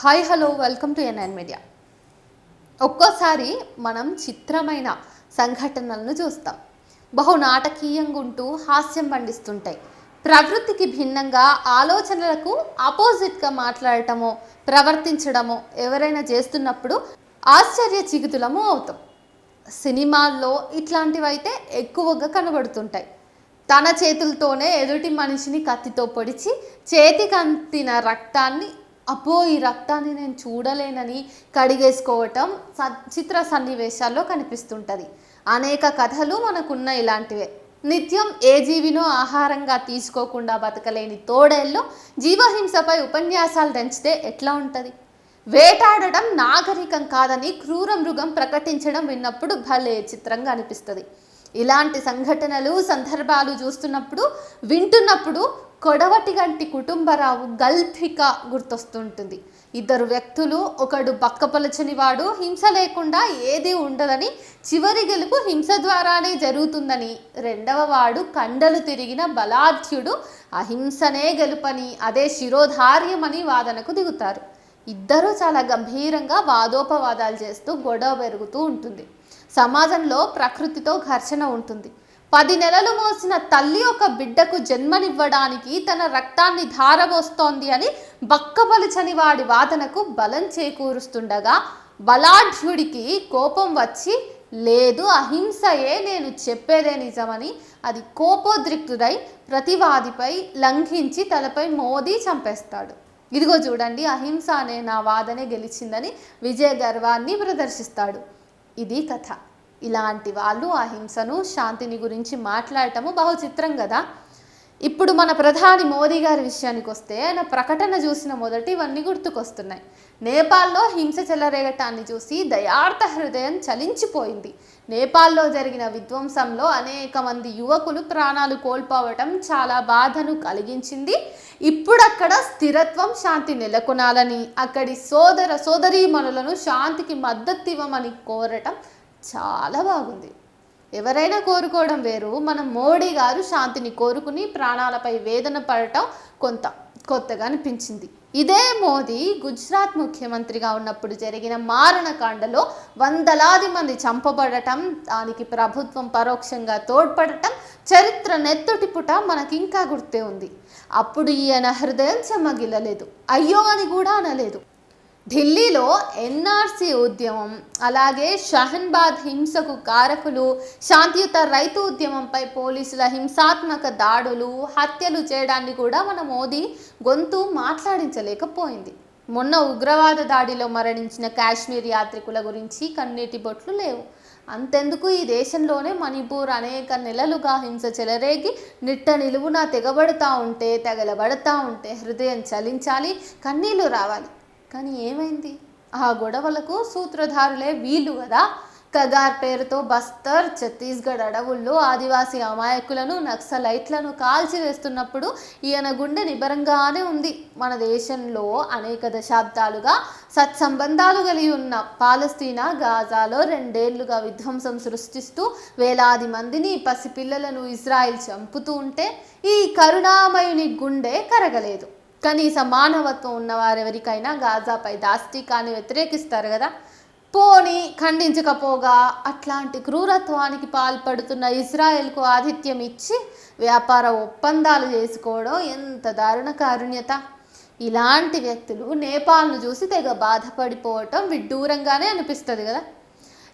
Hi hello welcome to NN media. ఒక్కోసారి మనం చిత్రమైన సంఘటనలను చూస్తాం. బహు నాటకీయంగా ఉంటూ హాస్యం పండిస్తుంటాయి. ప్రవృత్తికి భిన్నంగా ఆలోచనలకు ఆపోజిట్గా మాట్లాడటమో ప్రవర్తించడమో ఎవరైనా చేస్తున్నప్పుడు ఆశ్చర్య చిగుతులము అవుతాం. సినిమాల్లో ఇట్లాంటివైతే ఎక్కువగా కనబడుతుంటాయి. తన చేతులతోనే ఎదుటి మనిషిని కత్తితో పొడిచి చేతికి అంతిన రక్తాన్ని అబ్బో ఈ రక్తాన్ని నేను చూడలేనని కడిగేసుకోవటం చిత్ర సన్నివేశాల్లో కనిపిస్తుంటుంది. అనేక కథలు మనకున్న ఇలాంటివే. నిత్యం ఏ జీవినో ఆహారంగా తీసుకోకుండా బతకలేని తోడేళ్ళు జీవహింసపై ఉపన్యాసాలు దంచితే ఎట్లా ఉంటుంది? వేటాడడం నాగరికం కాదని క్రూర మృగం ప్రకటించడం విన్నప్పుడు భలే చిత్రంగా అనిపిస్తుంది. ఇలాంటి సంఘటనలు సందర్భాలు చూస్తున్నప్పుడు వింటున్నప్పుడు కొడవటి గంటి కుటుంబరావు గల్ఫిక గుర్తొస్తుంటుంది. ఇద్దరు వ్యక్తులు ఒకడు బక్కపలచని వాడు హింస లేకుండా ఏది ఉండదని చివరి గెలుపు హింస ద్వారానే జరుగుతుందని. రెండవ వాడు కండలు తిరిగిన బలాఢ్యుడు అహింసనే గెలుపని అదే శిరోధార్యమని వాదనకు దిగుతారు. ఇద్దరూ చాలా గంభీరంగా వాదోపవాదాలు చేస్తూ గొడవ పెరుగుతూ ఉంటుంది. సమాజంలో ప్రకృతితో ఘర్షణ ఉంటుంది. పది నెలలు మోసిన తల్లి ఒక బిడ్డకు జన్మనివ్వడానికి తన రక్తాన్ని ధారబోస్తోంది అని బక్కపలిచని వాడి వాదనకు బలం చేకూరుస్తుండగా బలాఢ్యుడికి కోపం వచ్చి లేదు అహింసయే నేను చెప్పేదే నిజమని అది కోపోద్రిక్తుడై ప్రతివాదిపై లంఘించి తలపై మోదీ చంపేస్తాడు. ఇదిగో చూడండి అహింస అనే నా వాదనే గెలిచిందని విజయ గర్వాన్ని ప్రదర్శిస్తాడు. ఇది కథ. ఇలాంటి వాళ్ళు అహింసను శాంతిని గురించి మాట్లాడటము బహుచిత్రం కదా. ఇప్పుడు మన ప్రధాని మోదీ గారి విషయానికి వస్తే ఆయన ప్రకటన చూసిన మొదటి ఇవన్నీ గుర్తుకొస్తున్నాయి. నేపాల్లో హింస చెలరేగటాన్ని చూసి దయార్థ హృదయం చలించిపోయింది. నేపాల్లో జరిగిన విధ్వంసంలో అనేక మంది యువకులు ప్రాణాలు కోల్పోవటం చాలా బాధను కలిగించింది. ఇప్పుడు అక్కడ స్థిరత్వం శాంతి నెలకొనాలని అక్కడి సోదర సోదరీమణులను శాంతికి మద్దతు ఇవ్వమని కోరటం చాలా బాగుంది. ఎవరైనా కోరుకోవడం వేరు. మనం మోడీ గారు శాంతిని కోరుకుని ప్రాణాలపై వేదన పడటం కొంత కొత్తగా అనిపించింది. ఇదే మోదీ గుజరాత్ ముఖ్యమంత్రిగా ఉన్నప్పుడు జరిగిన మారణకాండలో వందలాది మంది చంపబడటం దానికి ప్రభుత్వం పరోక్షంగా తోడ్పడటం చరిత్ర నెత్తుటిపుట మనకింకా గుర్తే ఉంది. అప్పుడు ఈయన హృదయం చెమ్మగిల్లలేదు అయ్యో అని కూడా అనలేదు. ఢిల్లీలో ఎన్ఆర్సీ ఉద్యమం అలాగే షహన్బాద్ హింసకు కారకులు శాంతియుత రైతు ఉద్యమంపై పోలీసుల హింసాత్మక దాడులు హత్యలు చేయడాన్ని కూడా మన మోదీ గొంతు మాట్లాడించలేకపోయింది. మొన్న ఉగ్రవాద దాడిలో మరణించిన కాశ్మీర్ యాత్రికుల గురించి కన్నీటి బొట్లు లేవు. అంతెందుకు ఈ దేశంలోనే మణిపూర్ అనేక నెలలుగా హింస చెలరేగి నిట్ట నిలువున తెగబడుతూ ఉంటే తెగలబడతా ఉంటే హృదయం చలించాలి కన్నీళ్ళు రావాలి. కానీ ఏమైంది? ఆ గొడవలకు సూత్రధారులే వీళ్ళు కదా కగార్ పేరుతో బస్తర్ ఛత్తీస్గఢ్ అడవుల్లో ఆదివాసీ అమాయకులను నక్సలైట్లను కాల్చివేస్తున్నప్పుడు ఈయన గుండె నిబరంగానే ఉంది. మన దేశంలో అనేక దశాబ్దాలుగా సత్సంబంధాలు కలిగి ఉన్న పాలస్తీనా గాజాలో రెండేళ్ళుగా విధ్వంసం సృష్టిస్తూ వేలాది మందిని పసిపిల్లలను ఇజ్రాయిల్ చంపుతూ ఉంటే ఈ కరుణామయుని గుండె కరగలేదు. కనీస మానవత్వం ఉన్నవారెవరికైనా గాజాపై దాష్టికాన్ని వ్యతిరేకిస్తారు కదా. పోని ఖండించకపోగా అట్లాంటి క్రూరత్వానికి పాల్పడుతున్న ఇజ్రాయెల్కు ఆతిథ్యం ఇచ్చి వ్యాపార ఒప్పందాలు చేసుకోవడం ఎంత దారుణ కారుణ్యత. ఇలాంటి వ్యక్తులు నేపాల్ను చూసి తెగ బాధపడిపోవటం విడ్డూరంగానే అనిపిస్తుంది కదా.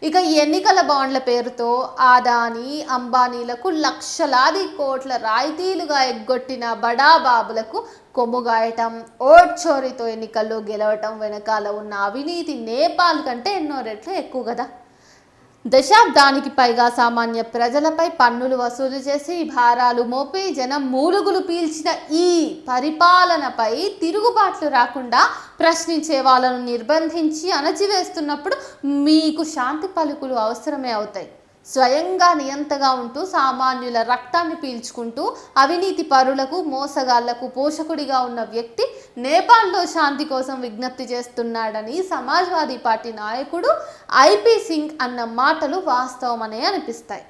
ఇక ఎన్నికల బాండ్ల పేరుతో ఆదాని అంబానీలకు లక్షలాది కోట్ల రాయితీలుగా ఎగ్గొట్టిన బడాబాబులకు కొమ్ముగాయటం ఓడ్చోరితో ఎన్నికల్లో గెలవటం వెనకాల ఉన్న అవినీతి నేపాల్ కంటే ఎన్నో రెట్లు ఎక్కువ కదా. దశాబ్దానికి పైగా సామాన్య ప్రజలపై పన్నులు వసూలు చేసి భారాలు మోపి జనం మూలుగులు పీల్చిన ఈ పరిపాలనపై తిరుగుబాట్లు రాకుండా ప్రశ్నించే వాళ్ళను నిర్బంధించి అణచివేస్తున్నప్పుడు మీకు శాంతి పలుకులు అవసరమే అవుతాయి. స్వయంగా నియంతగా ఉంటూ సామాన్యుల రక్తాన్ని పీల్చుకుంటూ అవినీతి పరులకు మోసగాళ్ళకు పోషకుడిగా ఉన్న వ్యక్తి నేపాల్లో శాంతి కోసం విజ్ఞప్తి చేస్తున్నాడని సమాజ్వాదీ పార్టీ నాయకుడు ఐపీ సింగ్ అన్న మాటలు వాస్తవమనే అనిపిస్తాయి.